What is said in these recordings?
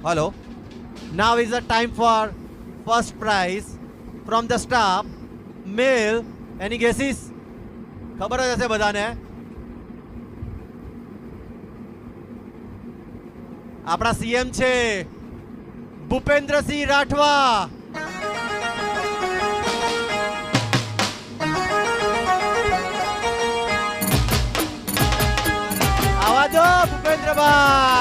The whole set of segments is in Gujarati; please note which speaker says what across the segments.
Speaker 1: Hello. Now is the time for first prize from the staff. Male. Any guesses? ખબર જ હશે બધાને આપણા સીએમ છે ભૂપેન્દ્રસિંહ રાઠવા આવા દો ભૂપેન્દ્રભાઈ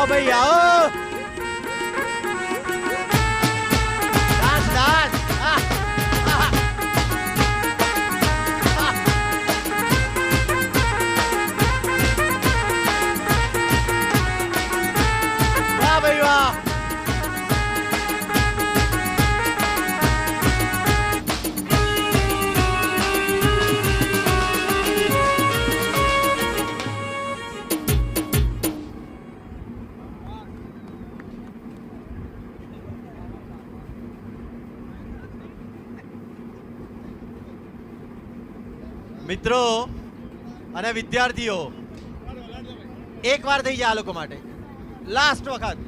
Speaker 1: આવો ભાઈ આવો. મિત્રો અને વિદ્યાર્થીઓ એક વાર થઈ જાય આ લોકો માટે. લાસ્ટ વખત.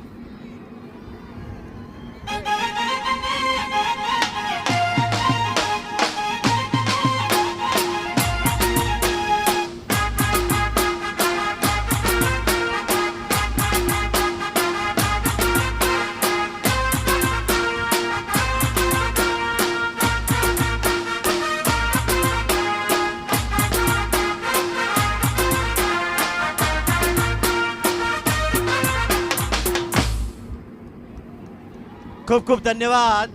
Speaker 1: ખૂબ ખૂબ ધન્યવાદ.